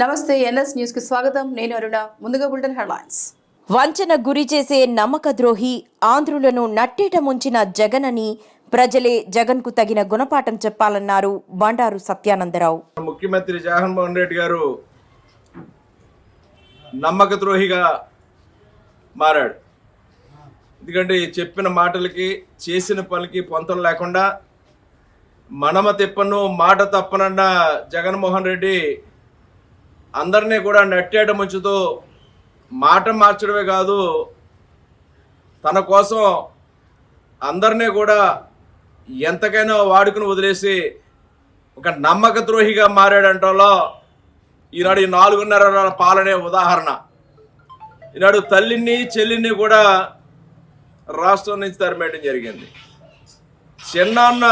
నమస్తే ఎన్ఎస్ న్యూస్కి స్వాగతం. నేను అరుణ. ముందుగా బులెటిన్ హెడ్లైన్స్. వంచన గురి చేసే నమ్మక ద్రోహి ఆంధ్రులను నట్టేట ముంచిన జగన్ అని ప్రజలే జగన్కు తగిన గుణపాఠం చెప్పాలన్నారు బండారు సత్యానందరావు. ముఖ్యమంత్రి జగన్మోహన్ రెడ్డి గారు నమ్మక ద్రోహిగా మారాడు. ఎందుకంటే చెప్పిన మాటలకి చేసిన పనికి పొంతం లేకుండా మనమ తిప్పను మాట తప్పనన్న జగన్మోహన్ రెడ్డి అందరినీ కూడా నట్టేట ముంచుతూ మాట మార్చడమే కాదు తన కోసం అందరినీ కూడా ఎంతకైనా వాడుకుని వదిలేసి ఒక నమ్మక ద్రోహిగా మారాడంటలో ఈనాడు ఈ నాలుగున్నర పాలనే ఉదాహరణ. ఈనాడు తల్లిని చెల్లిని కూడా రాష్ట్రం నుంచి తరిమేయడం జరిగింది. చిన్నాన్న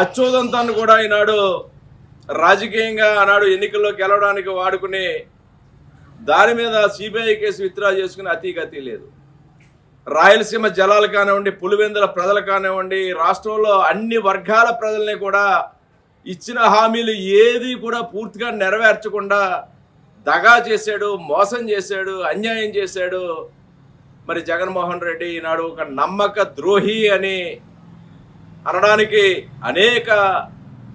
అచ్యుతంతాన్ని కూడా ఈనాడు రాజకీయంగా ఆనాడు ఎన్నికల్లో గెలవడానికి వాడుకుని దాని మీద సిబిఐ కేసు విత్డ్రా చేసుకుని అతి గతి లేదు. రాయలసీమ జలాలు కానివ్వండి పులివెందుల ప్రజలు కానివ్వండి రాష్ట్రంలో అన్ని వర్గాల ప్రజల్ని కూడా ఇచ్చిన హామీలు ఏది కూడా పూర్తిగా నెరవేర్చకుండా దగా చేశాడు మోసం చేశాడు అన్యాయం చేశాడు. మరి జగన్మోహన్ రెడ్డి ఈనాడు ఒక నమ్మక ద్రోహి అని అనడానికి అనేక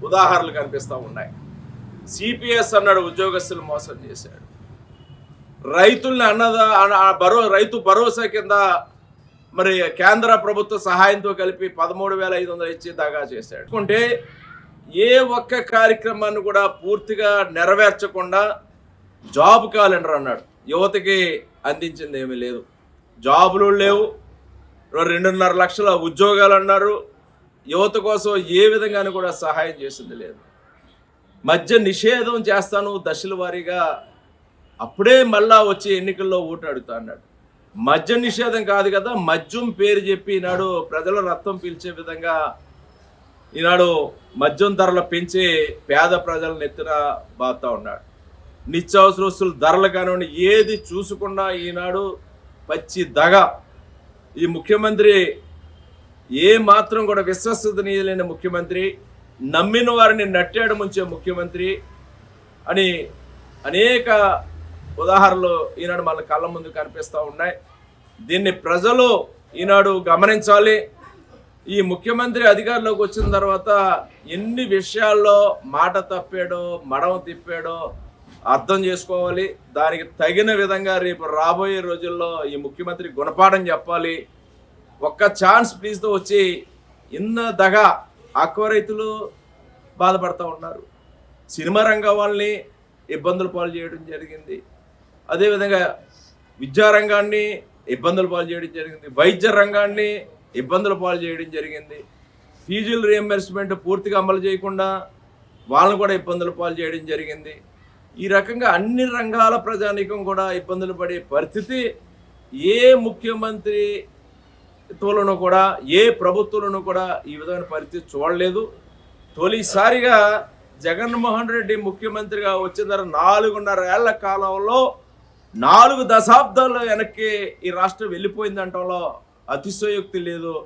ఉదాహరణలు కనిపిస్తూ ఉన్నాయి. సిపిఎస్ అన్నాడు ఉద్యోగస్తులు మోసం చేశాడు. రైతుల్ని అన్నదా భరో రైతు భరోసా కింద మరి కేంద్ర ప్రభుత్వ సహాయంతో కలిపి పదమూడు వేల ఐదు వందలు ఇచ్చి దాకా చేశాడు. అంటే ఏ ఒక్క కార్యక్రమాన్ని కూడా పూర్తిగా నెరవేర్చకుండా జాబ్ క్యాలెండర్ అన్నాడు. యువతకి అందించింది ఏమీ లేదు. జాబులు లేవు. రెండున్నర లక్షల ఉద్యోగాలు అన్నారు. యువత కోసం ఏ విధంగానూ కూడా సహాయం చేసింది లేదు. మద్య నిషేధం చేస్తాను దశల వారీగా అప్పుడే మళ్ళా వచ్చి ఎన్నికల్లో ఓటు అడుగుతా అన్నాడు. మద్య నిషేధం కాదు కదా మద్యం పేరు చెప్పి ఈనాడు ప్రజల రక్తం పీల్చే విధంగా ఈనాడు మద్యం ధరలు పెంచి పేద ప్రజలను ఎత్తున బాగుతా ఉన్నాడు. నిత్యావసర వస్తువుల ధరలు కానివ్వండి ఏది చూసుకున్నా ఈనాడు పచ్చి దగ. ఈ ముఖ్యమంత్రి ఏ మాత్రం కూడా విశ్వసనీయులైన ముఖ్యమంత్రి నమ్మిన వారిని నట్టాడు ముంచే ముఖ్యమంత్రి అని అనేక ఉదాహరణలు ఈనాడు మన కళ్ళ ముందు కనిపిస్తూ ఉన్నాయి. దీన్ని ప్రజలు ఈనాడు గమనించాలి. ఈ ముఖ్యమంత్రి అధికారంలోకి వచ్చిన తర్వాత ఎన్ని విషయాల్లో మాట తప్పాడో మడమ తిప్పాడో అర్థం చేసుకోవాలి. దానికి తగిన విధంగా రేపు రాబోయే రోజుల్లో ఈ ముఖ్యమంత్రి గుణపాఠం చెప్పాలి. ఒక్క ఛాన్స్ ప్లీజ్తో వచ్చి ఇన్న దగ ఆక్వ రైతులు బాధపడుతూ ఉన్నారు. సినిమా రంగం వాళ్ళని ఇబ్బందులు పాలు చేయడం జరిగింది. అదేవిధంగా విద్యారంగాన్ని ఇబ్బందులు పాలు చేయడం జరిగింది. వైద్య రంగాన్ని ఇబ్బందులు పాలు చేయడం జరిగింది. ఫీజుల రియంబర్స్మెంట్ పూర్తిగా అమలు చేయకుండా వాళ్ళని కూడా ఇబ్బందులు పాలు చేయడం జరిగింది. ఈ రకంగా అన్ని రంగాల ప్రజానీకం కూడా ఇబ్బందులు పడే పరిస్థితి ఏ ముఖ్యమంత్రి తోలను కూడా ఏ ప్రభుత్వాలను కూడా ఈ విధమైన పరిస్థితి చూడలేదు. తొలిసారిగా జగన్మోహన్ రెడ్డి ముఖ్యమంత్రిగా వచ్చిన తర్వాత నాలుగున్నర ఏళ్ళ కాలంలో నాలుగు దశాబ్దాలు వెనక్కి ఈ రాష్ట్రం వెళ్ళిపోయిందంటంలో అతిశయోక్తి లేదు.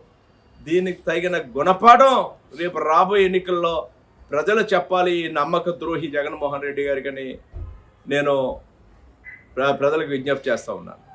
దీనికి తగిన గుణపాఠం రేపు రాబోయే ఎన్నికల్లో ప్రజలు చెప్పాలి ఈ నమ్మక ద్రోహి జగన్మోహన్ రెడ్డి గారికని నేను ప్ర- ప్రజలకు విజ్ఞప్తి చేస్తా ఉన్నాను.